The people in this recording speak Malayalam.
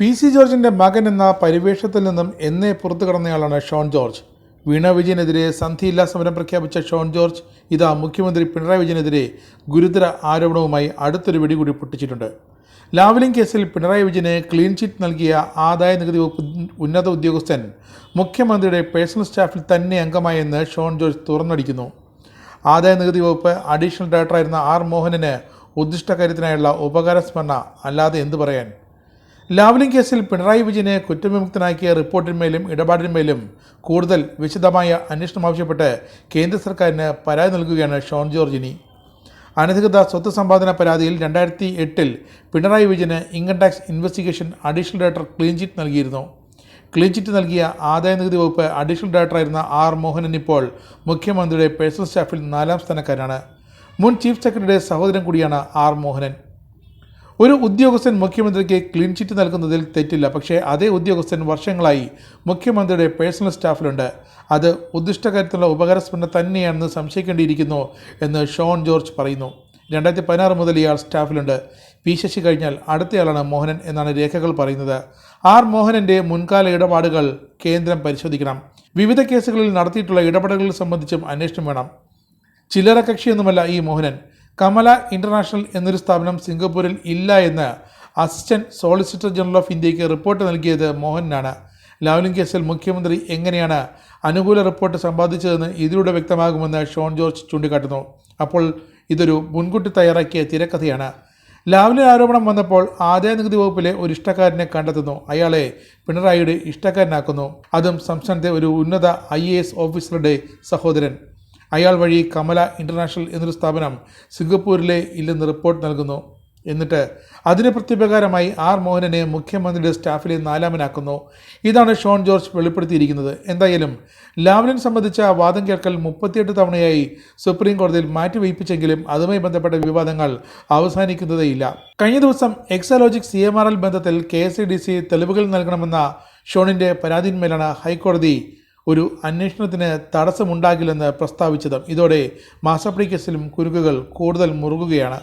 പി സി ജോർജിന്റെ മകൻ എന്ന പരിവേഷത്തിൽ നിന്നും എന്നേ പുറത്തു കടന്നയാളാണ് ഷോൺ ജോർജ്. വീണ വിജയനെതിരെ സന്ധിയില്ലാ സമരം പ്രഖ്യാപിച്ച ഷോൺ ജോർജ് ഇതാ മുഖ്യമന്ത്രി പിണറായി വിജയനെതിരെ ഗുരുതര ആരോപണവുമായി അടുത്തൊരു വെടികൂടി പൊട്ടിച്ചിട്ടുണ്ട്. ലാവലിംഗ് കേസിൽ പിണറായി വിജയന് ക്ലീൻ ചിറ്റ് നൽകിയ ആദായ നികുതി വകുപ്പ് ഉന്നത ഉദ്യോഗസ്ഥൻ മുഖ്യമന്ത്രിയുടെ പേഴ്സണൽ സ്റ്റാഫിൽ തന്നെ അംഗമായെന്ന് ഷോൺ ജോർജ് തുറന്നടിക്കുന്നു. ആദായ നികുതി വകുപ്പ് അഡീഷണൽ ഡയറക്ടറായിരുന്ന ആർ മോഹനന് ഉദ്ദിഷ്ട കാര്യത്തിനായുള്ള ഉപകാര സ്മരണ അല്ലാതെ എന്തു പറയാൻ? ലാവ്ലിംഗ് കേസിൽ പിണറായി വിജയനെ കുറ്റവിമുക്തനാക്കിയ റിപ്പോർട്ടിന്മേലും ഇടപാടിന്മേലും കൂടുതൽ വിശദമായ അന്വേഷണം ആവശ്യപ്പെട്ട് കേന്ദ്ര സർക്കാരിന് പരാതി നൽകുകയാണ് ഷോൺ ജോർജിനി. അനധികൃത സ്വത്ത് സമ്പാദന പരാതിയിൽ രണ്ടായിരത്തി എട്ടിൽ പിണറായി വിജയന് income tax investigation additional director clean chit നൽകിയിരുന്നു. ക്ലീൻ ചിറ്റ് നൽകിയ ആദായ നികുതി വകുപ്പ് അഡീഷണൽ ഡയറക്ടറായിരുന്ന ആർ മോഹനൻ ഇപ്പോൾ മുഖ്യമന്ത്രിയുടെ പേഴ്സണൽ സ്റ്റാഫിൽ നാലാം സ്ഥാനക്കാരാണ് മുൻ ചീഫ് സെക്രട്ടറിയുടെ സഹോദരൻ കൂടിയാണ് ആർ മോഹനൻ. ഒരു ഉദ്യോഗസ്ഥൻ മുഖ്യമന്ത്രിക്ക് ക്ലീൻ ചിറ്റ് നൽകുന്നതിൽ തെറ്റില്ല. പക്ഷേ അതേ ഉദ്യോഗസ്ഥൻ വർഷങ്ങളായി മുഖ്യമന്ത്രിയുടെ പേഴ്സണൽ സ്റ്റാഫിലുണ്ട് അത് ഉദ്ദിഷ്ട കാര്യത്തിലുള്ള തന്നെയാണെന്ന് സംശയിക്കേണ്ടിയിരിക്കുന്നു എന്ന് ഷോൺ ജോർജ് പറയുന്നു. രണ്ടായിരത്തി പതിനാറ് മുതൽ ഇയാൾ സ്റ്റാഫിലുണ്ട് പി ശശി കഴിഞ്ഞാൽ അടുത്തയാളാണ് മോഹനൻ എന്നാണ് രേഖകൾ പറയുന്നത്. ആർ മോഹനന്റെ മുൻകാല ഇടപാടുകൾ കേന്ദ്രം പരിശോധിക്കണം. വിവിധ കേസുകളിൽ നടത്തിയിട്ടുള്ള ഇടപെടലുകൾ സംബന്ധിച്ചും അന്വേഷണം വേണം. ചില്ലറ കക്ഷിയൊന്നുമല്ല ഈ മോഹനൻ. കമല ഇന്റർനാഷണൽ എന്നൊരു സ്ഥാപനം സിംഗപ്പൂരിൽ ഇല്ല എന്ന് അസിസ്റ്റന്റ് സോളിസിറ്റർ ജനറൽ ഓഫ് ഇന്ത്യയ്ക്ക് റിപ്പോർട്ട് നൽകിയത് മോഹനാണ്. ലാവ്ലിംഗ് കേസിൽ മുഖ്യമന്ത്രി എങ്ങനെയാണ് അനുകൂല റിപ്പോർട്ട് സമ്പാദിച്ചതെന്ന് ഇതിലൂടെ വ്യക്തമാകുമെന്ന് ഷോൺ ജോർജ് ചൂണ്ടിക്കാട്ടുന്നു. അപ്പോൾ ഇതൊരു മുൻകൂട്ടി തയ്യാറാക്കിയ തിരക്കഥയാണ്. ലാവ്ലിൻ ആരോപണം വന്നപ്പോൾ ആദായ നികുതി വകുപ്പിലെ ഒരു ഇഷ്ടക്കാരനെ കണ്ടെത്തുന്നു. അയാളെ പിണറായിയുടെ ഇഷ്ടക്കാരനാക്കുന്നു. അതും സംസ്ഥാനത്തെ ഒരു ഉന്നത ഐ ഓഫീസറുടെ സഹോദരൻ. അയാൾ വഴി കമല ഇന്റർനാഷണൽ എന്നൊരു സ്ഥാപനം സിംഗപ്പൂരിലെ ഇല്ലെന്ന് റിപ്പോർട്ട് നൽകുന്നു. എന്നിട്ട് അതിന് പ്രത്യുപകാരമായി ആർ മോഹനനെ മുഖ്യമന്ത്രിയുടെ സ്റ്റാഫിലെ നാലാമനാക്കുന്നു. ഇതാണ് ഷോൺ ജോർജ് വെളിപ്പെടുത്തിയിരിക്കുന്നത്. എന്തായാലും ലാവ്ലിൻ സംബന്ധിച്ച വാദം കേൾക്കൽ മുപ്പത്തിയെട്ട് തവണയായി സുപ്രീം കോടതിയിൽ മാറ്റിവയ്പ്പിച്ചെങ്കിലും അതുമായി ബന്ധപ്പെട്ട വിവാദങ്ങൾ അവസാനിക്കുന്നതേയില്ല. കഴിഞ്ഞ ദിവസം Exalogic C M R L ബന്ധത്തിൽ K S E D C തെളിവുകൾ നൽകണമെന്ന ഷോണിന്റെ പരാതിന്മേലാണ് ഹൈക്കോടതി ഒരു അന്വേഷണത്തിന് തടസ്സമുണ്ടാകില്ലെന്ന് പ്രസ്താവിച്ചതും. ഇതോടെ മാസപ്പടി കുരുക്കുകൾ കൂടുതൽ മുറുകുകയാണ്.